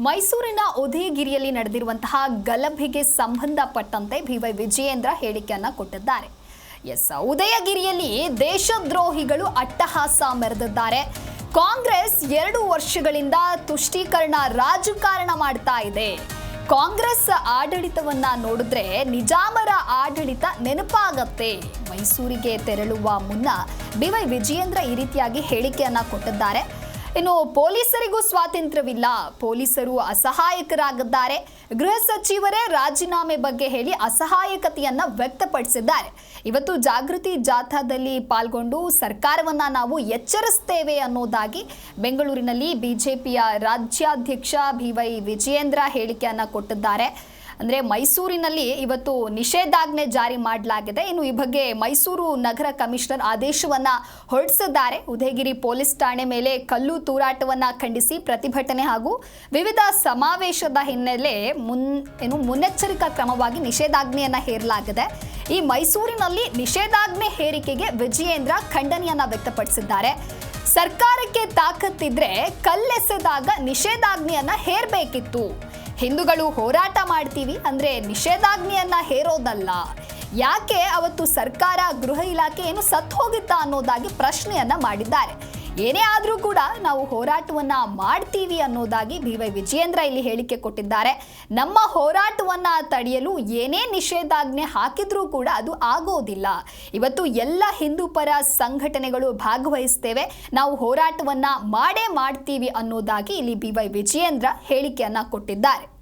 ಮೈಸೂರಿನ ಉದಯಗಿರಿಯಲ್ಲಿ ನಡೆದಿರುವಂತಹ ಗಲಭೆಗೆ ಸಂಬಂಧಪಟ್ಟಂತೆ ಬಿ ವೈ ವಿಜಯೇಂದ್ರ ಹೇಳಿಕೆಯನ್ನು ಕೊಟ್ಟಿದ್ದಾರೆ. ಎಸ್, ಉದಯಗಿರಿಯಲ್ಲಿ ದೇಶದ್ರೋಹಿಗಳು ಅಟ್ಟಹಾಸ ಮೆರೆದಿದ್ದಾರೆ. ಕಾಂಗ್ರೆಸ್ ಎರಡು ವರ್ಷಗಳಿಂದ ತುಷ್ಟೀಕರಣ ರಾಜಕಾರಣ ಮಾಡ್ತಾ ಇದೆ. ಕಾಂಗ್ರೆಸ್ ಆಡಳಿತವನ್ನ ನೋಡಿದ್ರೆ ನಿಜಾಮರ ಆಡಳಿತ ನೆನಪಾಗತ್ತೆ. ಮೈಸೂರಿಗೆ ತೆರಳುವ ಮುನ್ನ ಬಿ ವೈ ವಿಜಯೇಂದ್ರ ಈ ರೀತಿಯಾಗಿ ಹೇಳಿಕೆಯನ್ನ ಕೊಟ್ಟಿದ್ದಾರೆ. ಇನ್ನು ಪೊಲೀಸರಿಗೂ ಸ್ವಾತಂತ್ರ್ಯವಿಲ್ಲ. ಪೊಲೀಸರು ಅಸಹಾಯಕರಾಗಿದ್ದಾರೆ. ಗೃಹ ಸಚಿವರೇ ರಾಜೀನಾಮೆ ಬಗ್ಗೆ ಹೇಳಿ ಅಸಹಾಯಕತೆಯನ್ನ ವ್ಯಕ್ತಪಡಿಸಿದ್ದಾರೆ. ಇವತ್ತು ಜಾಗೃತಿ ಜಾಥಾದಲ್ಲಿ ಪಾಲ್ಗೊಂಡು ಸರ್ಕಾರವನ್ನ ನಾವು ಎಚ್ಚರಿಸ್ತೇವೆ ಅನ್ನೋದಾಗಿ ಬೆಂಗಳೂರಿನಲ್ಲಿ ಬಿಜೆಪಿಯ ರಾಜ್ಯಾಧ್ಯಕ್ಷ ಬಿ ವೈ ವಿಜಯೇಂದ್ರ ಹೇಳಿಕೆಯನ್ನ ಕೊಟ್ಟಿದ್ದಾರೆ. ಅಂದ್ರೆ ಮೈಸೂರಿನಲ್ಲಿ ಇವತ್ತು ನಿಷೇಧಾಜ್ಞೆ ಜಾರಿ ಮಾಡಲಾಗಿದೆ. ಇನ್ನು ಈ ಬಗ್ಗೆ ಮೈಸೂರು ನಗರ ಕಮಿಷನರ್ ಆದೇಶವನ್ನ ಹೊರಡಿಸಿದ್ದಾರೆ. ಉದಯಗಿರಿ ಪೊಲೀಸ್ ಠಾಣೆ ಮೇಲೆ ಕಲ್ಲು ತೂರಾಟವನ್ನ ಖಂಡಿಸಿ ಪ್ರತಿಭಟನೆ ಹಾಗೂ ವಿವಿಧ ಸಮಾವೇಶದ ಹಿನ್ನೆಲೆ ಮುನ್, ಏನು ಮುನ್ನೆಚ್ಚರಿಕಾ ಕ್ರಮವಾಗಿ ನಿಷೇಧಾಜ್ಞೆಯನ್ನ ಹೇರಲಾಗಿದೆ. ಈ ಮೈಸೂರಿನಲ್ಲಿ ನಿಷೇಧಾಜ್ಞೆ ಹೇರಿಕೆಗೆ ವಿಜಯೇಂದ್ರ ಖಂಡನೆಯನ್ನ ವ್ಯಕ್ತಪಡಿಸಿದ್ದಾರೆ. ಸರ್ಕಾರಕ್ಕೆ ತಾಕತ್ತಿದ್ರೆ ಕಲ್ಲೆಸೆದಾಗ ನಿಷೇಧಾಜ್ಞೆಯನ್ನ ಹೇರಬೇಕಿತ್ತು. ಹಿಂದೂಗಳು ಹೋರಾಟ ಮಾಡ್ತೀವಿ ಅಂದರೆ ನಿಷೇಧಾಜ್ಞೆಯನ್ನು ಹೇರೋದಲ್ಲ. ಯಾಕೆ ಅವತ್ತು ಸರ್ಕಾರ ಗೃಹ ಇಲಾಖೆ ಏನು ಸತ್ತು ಹೋಗಿತ್ತಾ ಅನ್ನೋದಾಗಿ ಪ್ರಶ್ನೆಯನ್ನು ಮಾಡಿದ್ದಾರೆ. ಏನೇ ಆದರೂ ಕೂಡ ನಾವು ಹೋರಾಟವನ್ನು ಮಾಡ್ತೀವಿ ಅನ್ನೋದಾಗಿ ಬಿ ವೈ ವಿಜಯೇಂದ್ರ ಇಲ್ಲಿ ಹೇಳಿಕೆ ಕೊಟ್ಟಿದ್ದಾರೆ. ನಮ್ಮ ಹೋರಾಟವನ್ನು ತಡೆಯಲು ಏನೇ ನಿಷೇಧಾಜ್ಞೆ ಹಾಕಿದ್ರೂ ಕೂಡ ಅದು ಆಗೋದಿಲ್ಲ. ಇವತ್ತು ಎಲ್ಲ ಹಿಂದೂ ಪರ ಸಂಘಟನೆಗಳು ಭಾಗವಹಿಸ್ತೇವೆ. ನಾವು ಹೋರಾಟವನ್ನು ಮಾಡೇ ಮಾಡ್ತೀವಿ ಅನ್ನೋದಾಗಿ ಇಲ್ಲಿ ಬಿ ವೈ ವಿಜಯೇಂದ್ರ ಹೇಳಿಕೆಯನ್ನು ಕೊಟ್ಟಿದ್ದಾರೆ.